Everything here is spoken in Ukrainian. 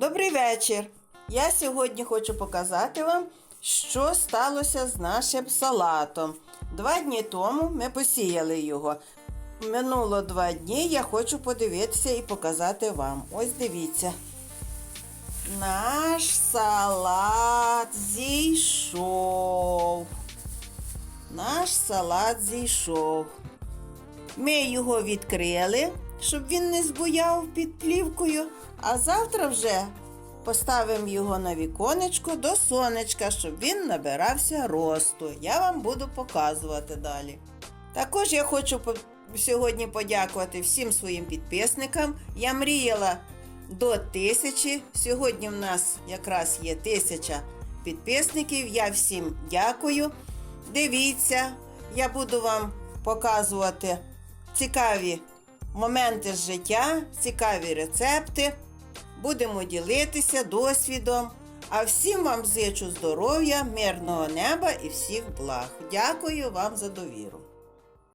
Добрий вечір! Я сьогодні хочу показати вам, що сталося з нашим салатом. Два дні тому ми посіяли його. Минуло два дні, я хочу подивитися і показати вам. Ось дивіться. Наш салат зійшов. Наш салат зійшов. Ми його відкрили, щоб він не збуяв під плівкою, а завтра вже поставимо його на віконечко до сонечка, щоб він набирався росту. Я вам буду показувати далі. Також я хочу сьогодні подякувати всім своїм підписникам. Я мріяла до тисячі. Сьогодні в нас якраз є тисяча підписників. Я всім дякую. Дивіться, я буду вам показувати цікаві моменти з життя, цікаві рецепти. Будемо ділитися досвідом. А всім вам зичу здоров'я, мирного неба і всіх благ. Дякую вам за довіру.